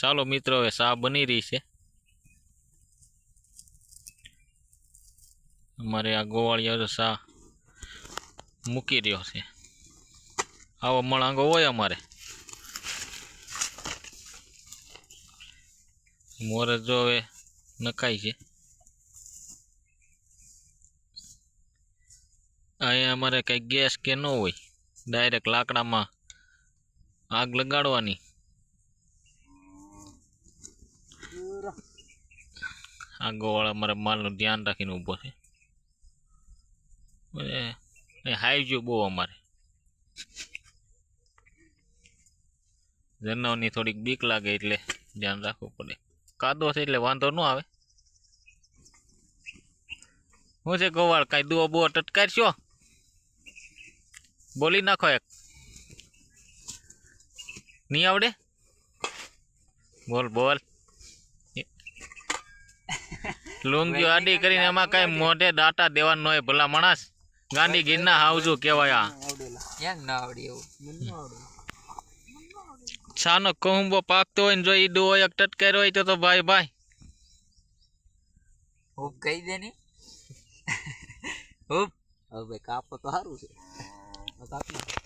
ચાલો મિત્રો, હવે સા બની રહી છે. અમારે આ ગોવાળિયા સા મૂકી રહ્યો છે. આવો મળાંગો હોય અમારે. મોર જો હવે નખાય છે. અહીંયા અમારે કંઈ ગેસ કે ન હોય. ડાયરેક્ટ લાકડામાં આગ લગાડવાની. આ ગોવાળ અમારા માલનું ધ્યાન રાખીને ઊભો છે. હાઈ જો બહુ અમારે. જનાવરની થોડીક બીક લાગે એટલે ધ્યાન રાખવું પડે. કાદો છે એટલે વાંધો ન આવે. શું છે ગોવાળ, કાંઈ દુઓ બુઓ ટટકારશો? બોલી નાખો એક. નહીં આવડે? બોલ બોલ. લુંગીઓ આડી કરીને એમાં કઈ મોઢે દાટા દેવાનો હોય ભલા માણસ. ગાંધી ગીરના હાવજુ કેવાય આ. ક્યાં ના આવડી એવું છાનો કહુંબો પાકતો હોય ને જો ઈ હોય એક ટટકાર્યો હોય તો તો ભાઈ ભાઈ. હું કહી દે ને. હું હવે કાપો તો સારું છે. કાપી